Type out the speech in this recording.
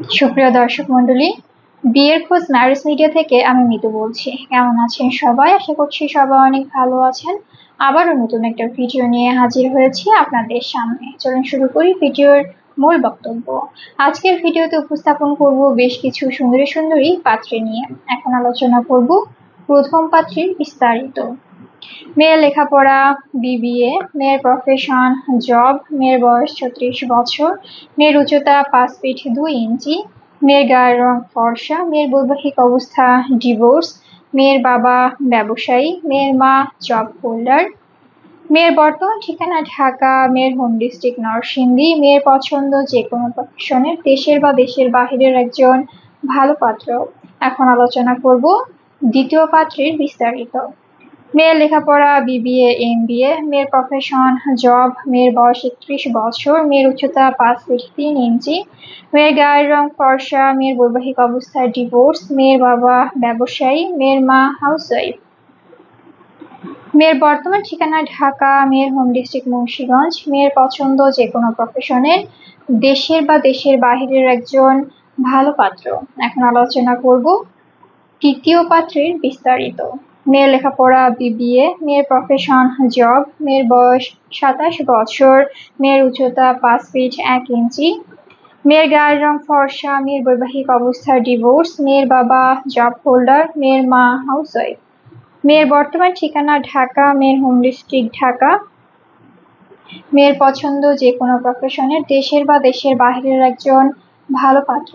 সুপ্রিয় দর্শক মন্ডলী বিয়ের খোঁজ ম্যারেজ মিডিয়া থেকে আমি মিতু বলছি। কেমন আছেন সবাই? আশা করছি সবাই অনেক ভালো আছেন। আবারও নতুন একটা ভিডিও নিয়ে হাজির হয়েছি আপনাদের সামনে। চলুন শুরু করি ভিডিওর মূল বক্তব্য। আজকের ভিডিওতে উপস্থাপন করব বেশ কিছু সুন্দরী সুন্দরী পাত্রে নিয়ে। এখন আলোচনা করব প্রথম পাত্রীর বিস্তারিত। মেয়ের লেখাপড়া, বিবিএ, মেয়ের প্রফেশন জব মেয়ের বয়স ছত্রিশ বছর, মেয়ের উচ্চতা পাঁচ ফিট দুই ইঞ্চি, মেয়ের গায়ের রং ফর্সা, মেয়ের বৈবাহিক অবস্থা ডিভোর্স মেয়ের বাবা ব্যবসায়ী, মেয়ের মা জব হোল্ডার মেয়ের বর্তমান ঠিকানা ঢাকা, মেয়ের হোম ডিস্ট্রিক্ট নরসিংদী, মেয়ের পছন্দ যে কোনো প্রফেশনের দেশের বা দেশের বাহিরের একজন ভালো পাত্র। এখন আলোচনা করব দ্বিতীয় পাত্রের বিস্তারিত। মেয়ের লেখাপড়া, বিবিএ এম বিএ মেয়ের প্রফেশন জব মেয়ের বয়স একত্রিশ বছর, মেয়ের উচ্চতা পাঁচ ফিট তিন ইঞ্চি, মেয়ের গায়ের রং ফর্সা, মেয়ের বৈবাহিক অবস্থায় ডিভোর্স মেয়ের বাবা ব্যবসায়ী, মেয়ের মা হাউসওয়াইফ মেয়ের বর্তমান ঠিকানা ঢাকা, মেয়ের হোম ডিস্ট্রিক্ট মুন্সীগঞ্জ, মেয়ের পছন্দ যে কোনো প্রফেশনের দেশের বা দেশের বাহিরের একজন ভালো পাত্র। এখন আলোচনা করব তৃতীয় পাত্রের বিস্তারিত। মেয়ের লেখাপড়া, বিবিএ, মেয়ের প্রফেশন জব মেয়ের বয়স সাতাশ বছর, মেয়ের উচ্চতা পাঁচ ফিট এক ইঞ্চি মেয়ের গায়ের রং ফর্সা, মেয়ের বৈবাহিক অবস্থা ডিভোর্স মেয়ের বাবা জব হোল্ডার মেয়ের মা হাউসওয়াইফ মেয়ের বর্তমান ঠিকানা ঢাকা, মেয়ের হোম ডিস্ট্রিক্ট ঢাকা, মেয়ের পছন্দ যে কোনো প্রফেশনের দেশের বা দেশের বাহিরের একজন ভালো পাত্র।